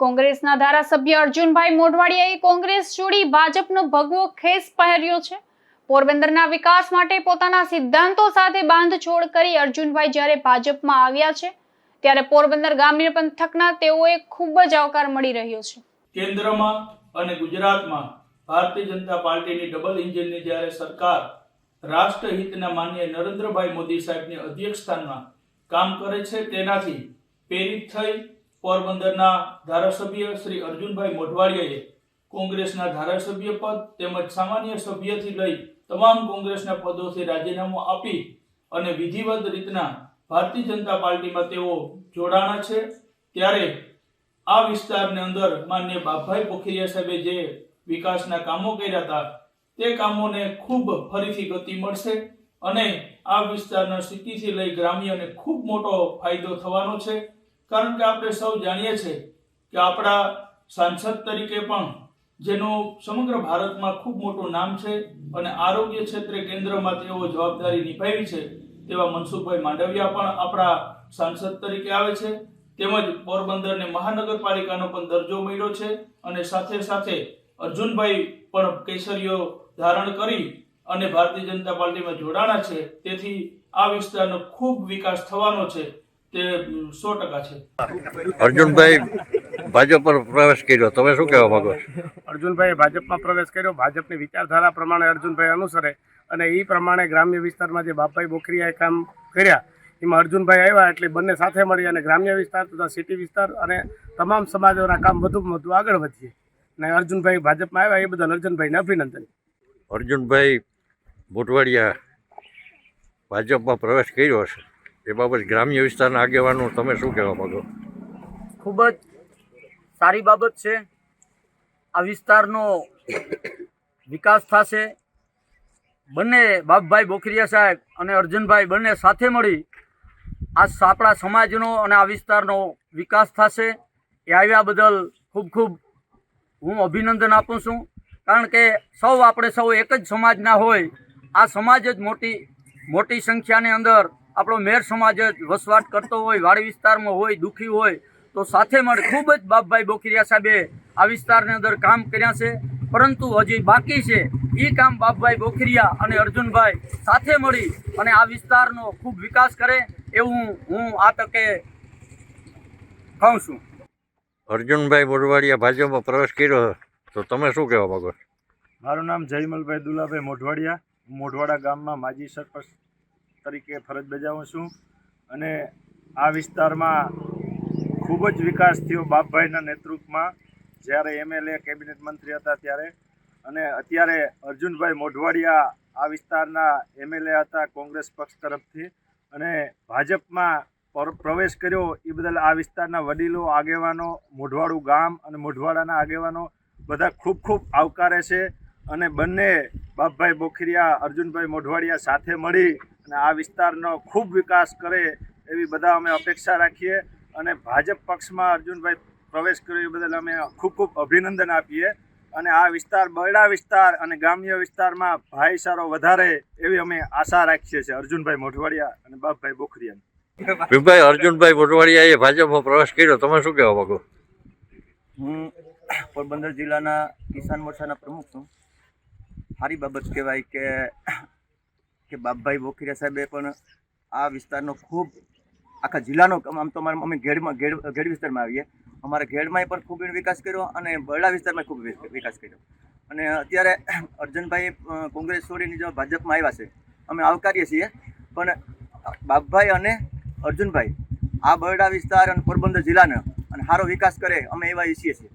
કોંગ્રેસના ધારાસભ્ય અર્જુનભાઈ મોઢવાડિયાએ કોંગ્રેસ છોડી ભાજપનો ભગવો ખેસ પહેર્યો છે. પોરબંદરના વિકાસ માટે પોતાના સિદ્ધાંતો સાથે બાંધછોડ કરી અર્જુનભાઈ જ્યારે ભાજપમાં આવ્યા છે, ત્યારે પોરબંદર ગ્રામ્ય પંથકના તેઓએ ખૂબ જ આવકાર મળી રહ્યો છે. કેન્દ્રમાં અને ગુજરાતમાં ભારતીય જનતા પાર્ટીની ડબલ ઇન્જિનની જ્યારે સરકાર રાષ્ટ્રહિતના માન્ય નરેન્દ્રભાઈ મોદી સાહેબની અધ્યક્ષસ્થાનમાં કામ કરે છે, તેનાથી પ્રેરિત થઈ પોરબંદરના ધારાસભ્ય શ્રી અર્જુનભાઈ મોઢવાડિયાએ કોંગ્રેસના ધારાસભ્ય પદ તેમજ સામાન્ય સભ્યથી લઈ તમામ કોંગ્રેસના પદોથી રાજીનામું આપી અને વિધિવત રીતના ભારતીય જનતા પાર્ટીમાં તેઓ જોડાણા છે. ત્યારે આ વિસ્તારની અંદર માન્ય બાપભાઈ પોખરિયા સાહેબે જે વિકાસના કામો કર્યા હતા, તે કામોને ખૂબ ફરીથી ગતિ મળશે અને આ વિસ્તારના સિટીથી લઈ ગ્રામ્યને ખૂબ મોટો ફાયદો થવાનો છે. કારણ કે આપણે સૌ જાણીએ છીએ કે આપણા સાંસદ તરીકે પણ જેનું સમગ્ર ભારતમાં ખૂબ મોટું નામ છે અને આરોગ્ય ક્ષેત્રે કેન્દ્રમાં તેઓ જવાબદારી નિભાવી છે તેવા મનસુખભાઈ માંડવિયા પણ આપણા સાંસદ તરીકે આવે છે. તેમજ પોરબંદરને મહાનગરપાલિકાનો પણ દરજ્જો મળ્યો છે અને સાથે સાથે અર્જુનભાઈ પણ કેસરીઓ ધારણ કરી અને ભારતીય જનતા પાર્ટીમાં જોડાણા છે. તેથી આ વિસ્તારનો ખૂબ વિકાસ થવાનો છે. તે સો ટકા છે. અર્જુનભાઈ ભાજપ પર પ્રવેશ કર્યો. તમે શું કહેવા માંગો છો? અર્જુનભાઈએ ભાજપમાં પ્રવેશ કર્યો. ભાજપની વિચારધારા પ્રમાણે અર્જુનભાઈ અનુસરે અને એ પ્રમાણે ગ્રામ્ય વિસ્તારમાં જે બાપભાઈ બોકરીયાએ કામ કર્યા એમાં અર્જુનભાઈ આવ્યા એટલે બંને સાથે મળી અને ગ્રામ્ય વિસ્તાર તથા સિટી વિસ્તાર અને તમામ સમાજોના કામ વધુમાં વધુ આગળ વધીએ. અને અર્જુનભાઈ ભાજપમાં આવ્યા એ બદલ અર્જુનભાઈને અભિનંદન. અર્જુનભાઈ મોટવાડિયા ભાજપમાં પ્રવેશ કર્યો છે એ બાબત ગ્રામ્ય વિસ્તારના આગેવાનો તમે શું કહેવા માગો? ખૂબ જ સારી બાબત છે. આ વિસ્તારનો વિકાસ થશે. બંને બાપભાઈ બોખરિયા સાહેબ અને અર્જુનભાઈ બંને સાથે મળી આ આપણા સમાજનો અને આ વિસ્તારનો વિકાસ થશે. એ આવ્યા બદલ ખૂબ ખૂબ હું અભિનંદન આપું છું. કારણ કે સૌ આપણે સૌ એક જ સમાજના હોય. આ સમાજ જ મોટી મોટી સંખ્યાની અંદર આપણો મેર સમાજ જ વસવાટ કરતો હોય વાડી વિસ્તારમાં હોય દુઃખી હોય તો સાથે મળે. ખૂબ જ બાપભાઈ બોકીરિયા સાહેબે આ વિસ્તારની અંદર કામ કર્યા છે. પરંતુ હજી બાકી છે. એ કામ બાપભાઈ બોખરિયા અને અર્જુનભાઈ સાથે મળી અને આ વિસ્તારનો ખૂબ વિકાસ કરે એવું હું આ તકે કહું છું. અર્જુનભાઈ મોઢવાડિયા ભાજપમાં પ્રવેશ કર્યો તો તમે શું કહેવા માગો મારું નામ જયમલભાઈ દુલાભાઈ મોઢવાડિયા. મોઢવાડા ગામમાં માજી સરપંચ તરીકે ફરજ બજાવું છું. અને આ વિસ્તારમાં ખૂબ જ વિકાસ થયો બાપભાઈના નેતૃત્વમાં. જ્યારે એમએલએ કેબિનેટ મંત્રી હતા ત્યારે. અને અત્યારે અર્જુનભાઈ મોઢવાડિયા આ વિસ્તારના એમએલએ હતા કોંગ્રેસ પક્ષ તરફથી. અને ભાજપમાં પર- પ્રવેશ કર્યો એ બદલ આ વિસ્તારના વડીલો, આગેવાનો, મોઢવાડું ગામ અને મોઢવાડાના આગેવાનો બધા ખૂબ ખૂબ આવકારે છે. અને બંને બાપભાઈ બોખરિયા, અર્જુનભાઈ મોઢવાડિયા સાથે મળી અને આ વિસ્તારનો ખૂબ વિકાસ કરે એવી બધા અમે અપેક્ષા રાખીએ અને ભાજપ પક્ષમાં અર્જુનભાઈ પ્રવેશ કર્યો એ બદલ અમે ખૂબ ખૂબ અભિનંદન આપીએ અને આ વિસ્તાર બરડા વિસ્તાર અને ગ્રામ્ય વિસ્તારમાં ભાઈચારો વધારે એવી અમે આશા રાખીએ છીએ. અર્જુનભાઈ મોઢવાડિયા અને બાપભાઈ બોખરિયા. વિભાઈ અર્જુનભાઈ મોટવાડિયાએ ભાજપમાં પ્રવેશ કર્યો. તમે શું કહેવા માગો? હું પોરબંદર જિલ્લાના કિસાન મોરચાના પ્રમુખ છું. સારી બાબત કહેવાય કે કે બાપભાઈ બોખીરા સાહેબે પણ આ વિસ્તારનો ખૂબ, આખા જિલ્લાનો, આમ તો અમારે, અમે ઘેડમાં ઘેડ ઘેડ વિસ્તારમાં આવીએ. અમારા ઘેડમાંય પણ ખૂબ વિકાસ કર્યો અને બરડા વિસ્તારમાં ખૂબ વિકાસ કર્યો. અને અત્યારે અર્જુનભાઈ કોંગ્રેસ છોડીને જો ભાજપમાં આવ્યા છે, અમે આવકારીએ છીએ. પણ બાપભાઈ અને અર્જુનભાઈ આ બરડા વિસ્તાર અને પોરબંદર જિલ્લાનો અને સારો વિકાસ કરે, અમે એવા ઈચ્છીએ છીએ.